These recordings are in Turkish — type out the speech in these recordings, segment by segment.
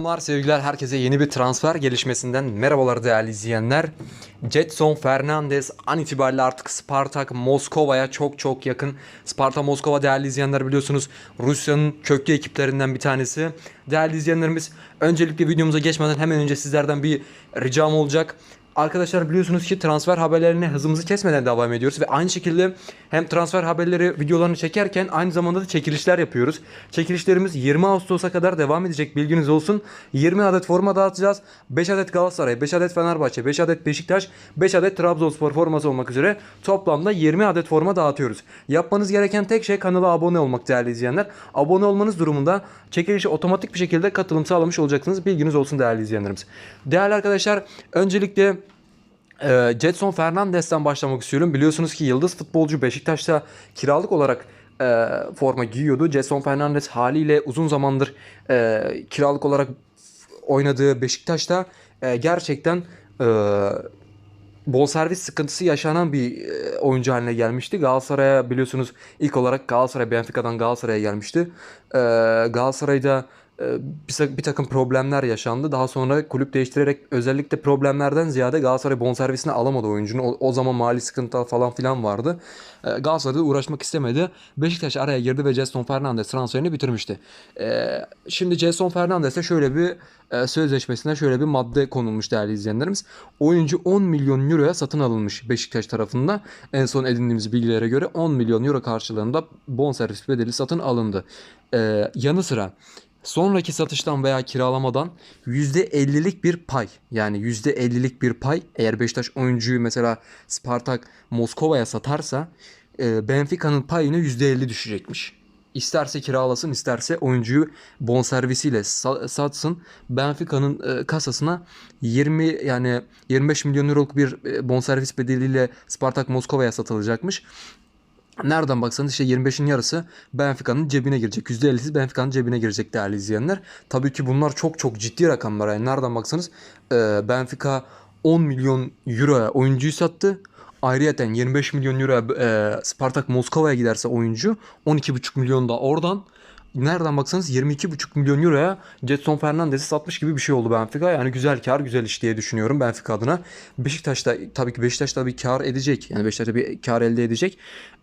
Selamlar sevgiler herkese yeni bir transfer gelişmesinden merhabalar değerli izleyenler. Jetson Fernandez an itibariyle artık Spartak Moskova'ya çok çok yakın. Sparta Moskova değerli izleyenler biliyorsunuz Rusya'nın köklü ekiplerinden bir tanesi. Değerli izleyenlerimiz öncelikle videomuza geçmeden hemen önce sizlerden bir ricam olacak. Arkadaşlar biliyorsunuz ki transfer haberlerine hızımızı kesmeden devam ediyoruz ve aynı şekilde hem transfer haberleri videolarını çekerken aynı zamanda da çekilişler yapıyoruz. Çekilişlerimiz 20 Ağustos'a kadar devam edecek bilginiz olsun. 20 adet forma dağıtacağız. 5 adet Galatasaray, 5 adet Fenerbahçe, 5 adet Beşiktaş, 5 adet Trabzonspor forması olmak üzere toplamda 20 adet forma dağıtıyoruz. Yapmanız gereken tek şey kanala abone olmak değerli izleyenler. Abone olmanız durumunda çekilişe otomatik bir şekilde katılım sağlamış olacaksınız. Bilginiz olsun değerli izleyenlerimiz. Değerli arkadaşlar öncelikle ee, Jetson Fernandez'den başlamak istiyorum. Biliyorsunuz ki yıldız futbolcu Beşiktaş'ta kiralık olarak e, forma giyiyordu. Jetson Fernandez haliyle uzun zamandır e, kiralık olarak oynadığı Beşiktaş'ta e, gerçekten e, bonservis sıkıntısı yaşanan bir e, oyuncu haline gelmişti. Galatasaray'a biliyorsunuz ilk olarak Galatasaray Benfica'dan Galatasaray'a gelmişti. E, Galatasaray'da e, bir, sak- bir takım problemler yaşandı. Daha sonra kulüp değiştirerek özellikle problemlerden ziyade Galatasaray bonservisini alamadı oyuncunun. O, o zaman mali sıkıntı falan filan vardı. E, Galatasaray'da uğraşmak istemedi. Beşiktaş araya girdi ve Jason Fernandez transferini bitirmişti. E, şimdi Jason Fernandez'e şöyle bir e, sözleşmesine şöyle bir madde konulmuş değerli izleyenlerimiz. Oyuncu 10 milyon euroya satın alınmış Beşiktaş tarafından. En son edindiğimiz bilgilere göre 10 milyon euro karşılığında bonservis bedeli satın alındı. Yanı sıra Sonraki satıştan veya kiralamadan %50'lik bir pay yani %50'lik bir pay eğer Beşiktaş oyuncuyu mesela Spartak Moskova'ya satarsa e, Benfica'nın payını %50 düşecekmiş. İsterse kiralasın isterse oyuncuyu bonservisiyle sa- satsın. Benfica'nın e, kasasına 20 yani 25 milyon euroluk bir e, bonservis bedeliyle Spartak Moskova'ya satılacakmış. Nereden baksanız işte 25'in yarısı Benfica'nın cebine girecek. %50'si Benfica'nın cebine girecek değerli izleyenler. Tabii ki bunlar çok çok ciddi rakamlar. Yani nereden baksanız e, Benfica 10 milyon euroya oyuncuyu sattı. Ayrıyeten 25 milyon euro e, Spartak Moskova'ya giderse oyuncu 12,5 milyon da oradan nereden baksanız 22,5 milyon euroya Jetson Fernandez'i satmış gibi bir şey oldu Benfica. Yani güzel kar, güzel iş diye düşünüyorum Benfica adına. Beşiktaş da tabii ki Beşiktaş da bir kar edecek. Yani Beşiktaş bir kar elde edecek.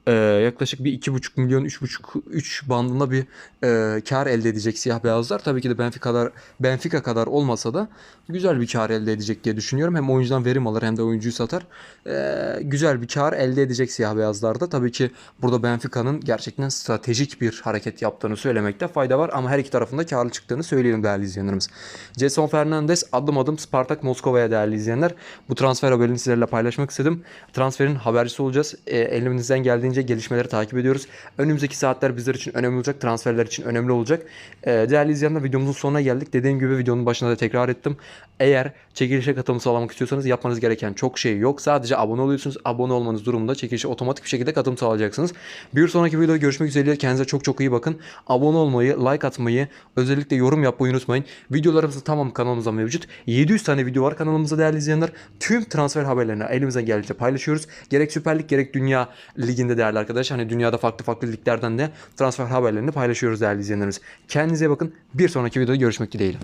Ee, yaklaşık bir 2,5 milyon 3,5 3 bandında bir e, kar elde edecek siyah beyazlar. Tabii ki de Benfica kadar Benfica kadar olmasa da güzel bir kar elde edecek diye düşünüyorum. Hem oyuncudan verim alır hem de oyuncuyu satar. Ee, güzel bir kar elde edecek siyah beyazlarda. Tabii ki burada Benfica'nın gerçekten stratejik bir hareket yaptığını söylemekte fayda var ama her iki tarafında karlı çıktığını söyleyelim değerli izleyenlerimiz. Jason Fernandez adım adım Spartak Moskova'ya değerli izleyenler. Bu transfer haberini sizlerle paylaşmak istedim. Transferin habercisi olacağız. E, elimizden geldiğince gelişmeleri takip ediyoruz. Önümüzdeki saatler bizler için önemli olacak. Transferler için önemli olacak. E, değerli izleyenler videomuzun sonuna geldik. Dediğim gibi videonun başında da tekrar ettim. Eğer çekilişe katılım sağlamak istiyorsanız yapmanız gereken çok şey yok. Sadece abone oluyorsunuz. Abone olmanız durumunda çekilişe otomatik bir şekilde katılım sağlayacaksınız. Bir sonraki videoda görüşmek üzere. Kendinize çok çok iyi bakın. Abone olmayı, like atmayı, özellikle yorum yapmayı unutmayın. Videolarımız tamam kanalımızda mevcut. 700 tane video var kanalımızda değerli izleyenler. Tüm transfer haberlerini elimizden geldiğince paylaşıyoruz. Gerek Süper Lig gerek Dünya Ligi'nde değerli arkadaşlar. Hani dünyada farklı farklı liglerden de transfer haberlerini paylaşıyoruz değerli izleyenlerimiz. Kendinize bakın. Bir sonraki videoda görüşmek dileğiyle.